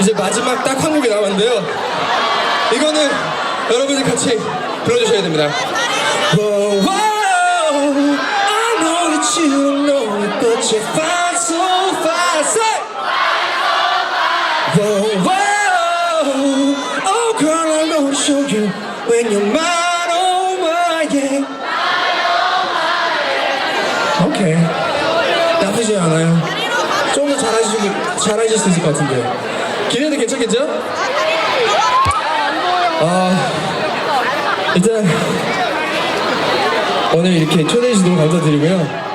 이제 마지막 딱 한 곡이 남았는데요. 이거는 여러분이 같이 불러주셔야 됩니다. Whoa, whoa, I know that you know it, but you find so fast. Say! Whoa, whoa, oh girl, I'm gonna show you when you're mine, oh my, yeah. 오케이. 나쁘지 않아요. 좀 더 잘하시기, 잘하실 수 있을 것 같은데. 기대도 괜찮겠죠? 아, 일단, 오늘 이렇게 초대해주셔서 너무 감사드리고요.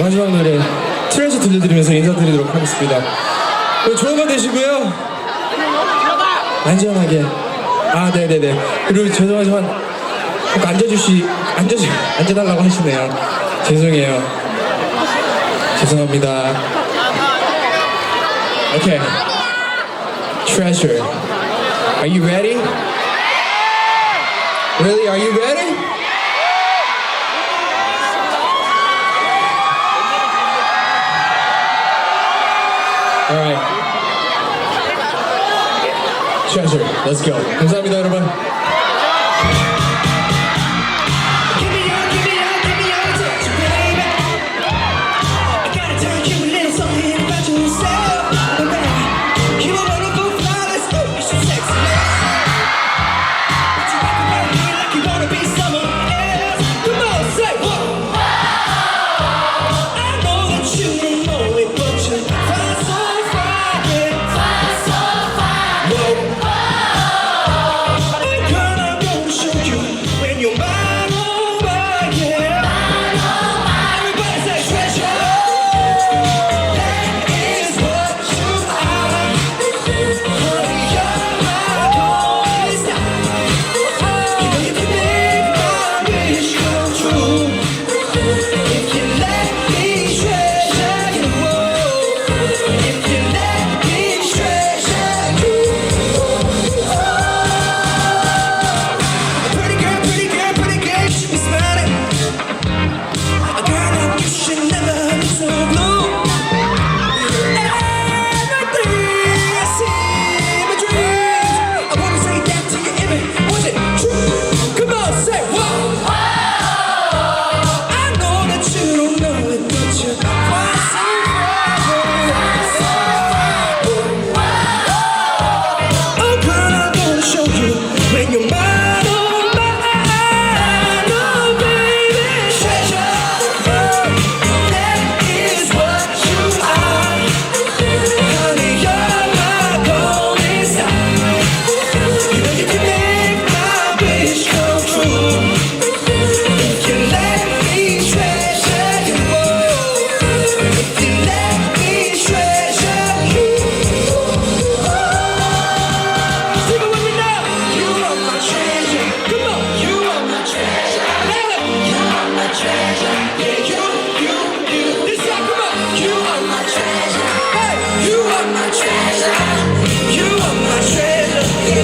마지막 노래, 트레저 들려드리면서 인사드리도록 하겠습니다. 좋은 밤 되시고요. 안전하게. 아, 네네네. 그리고 죄송하지만, 꼭 앉아주시, 앉아주, 앉아달라고 하시네요. 죄송해요. 죄송합니다. 오케이. Treasure. Are you ready? Really? Are you ready? All right. Treasure. Let's go. 감사합니다, 여러분.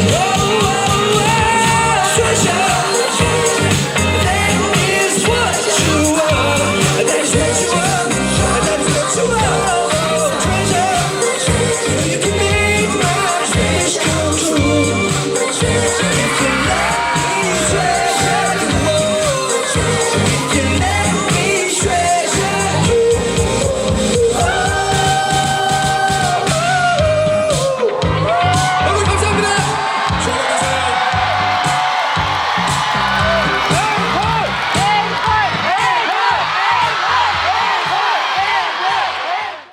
Oh, oh, oh, Słyszę